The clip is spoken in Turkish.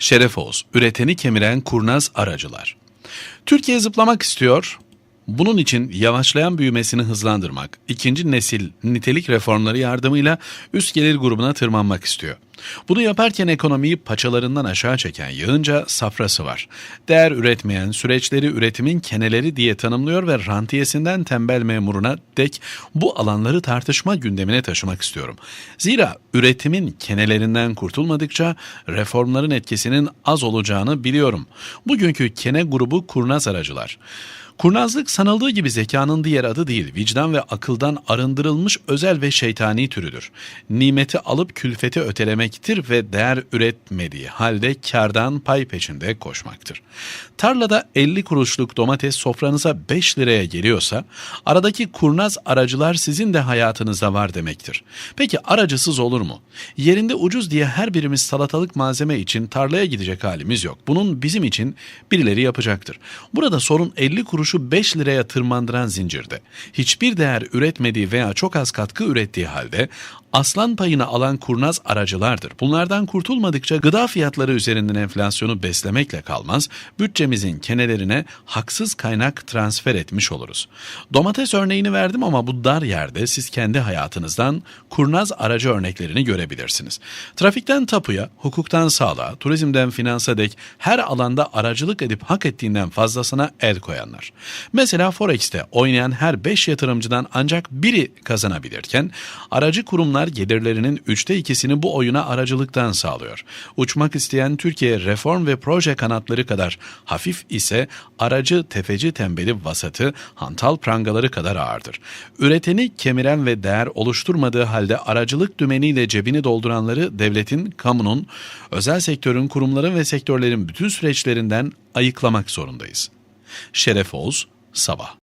Şeref Oğuz, üreteni kemiren kurnaz aracılar. Türkiye zıplamak istiyor. Bunun için yavaşlayan büyümesini hızlandırmak, ikinci nesil nitelik reformları yardımıyla üst gelir grubuna tırmanmak istiyor. Bunu yaparken ekonomiyi paçalarından aşağı çeken yığınca safrası var. Değer üretmeyen süreçleri üretimin keneleri diye tanımlıyor ve rantiyesinden tembel memuruna dek bu alanları tartışma gündemine taşımak istiyorum. Zira üretimin kenelerinden kurtulmadıkça reformların etkisinin az olacağını biliyorum. Bugünkü kene grubu kurnaz aracılar. Kurnazlık sanıldığı gibi zekanın diğer adı değil, vicdan ve akıldan arındırılmış özel ve şeytani türüdür. Nimeti alıp külfeti ötelemektir ve değer üretmediği halde kardan pay peşinde koşmaktır. Tarlada 50 kuruşluk domates sofranıza 5 liraya geliyorsa, aradaki kurnaz aracılar sizin de hayatınızda var demektir. Peki aracısız olur mu? Yerinde ucuz diye her birimiz salatalık malzeme için tarlaya gidecek halimiz yok. Bunun bizim için birileri yapacaktır. Burada sorun 50 kuruş kuruşu 5 liraya tırmandıran zincirde hiçbir değer üretmediği veya çok az katkı ürettiği halde aslan payını alan kurnaz aracılardır. Bunlardan kurtulmadıkça gıda fiyatları üzerinden enflasyonu beslemekle kalmaz, bütçemizin kenelerine haksız kaynak transfer etmiş oluruz. Domates örneğini verdim ama bu dar yerde siz kendi hayatınızdan kurnaz aracı örneklerini görebilirsiniz. Trafikten tapuya, hukuktan sağlığa, turizmden finansa dek her alanda aracılık edip hak ettiğinden fazlasına el koyanlar. Mesela Forex'te oynayan her 5 yatırımcıdan ancak biri kazanabilirken aracı kurumlar gelirlerinin üçte ikisini bu oyuna aracılıktan sağlıyor. Uçmak isteyen Türkiye reform ve proje kanatları kadar hafif ise aracı tefeci tembeli vasatı hantal prangaları kadar ağırdır. Üreteni kemiren ve değer oluşturmadığı halde aracılık dümeniyle cebini dolduranları devletin, kamunun, özel sektörün, kurumların ve sektörlerin bütün süreçlerinden ayıklamak zorundayız. Şeref Oğuz, Sabah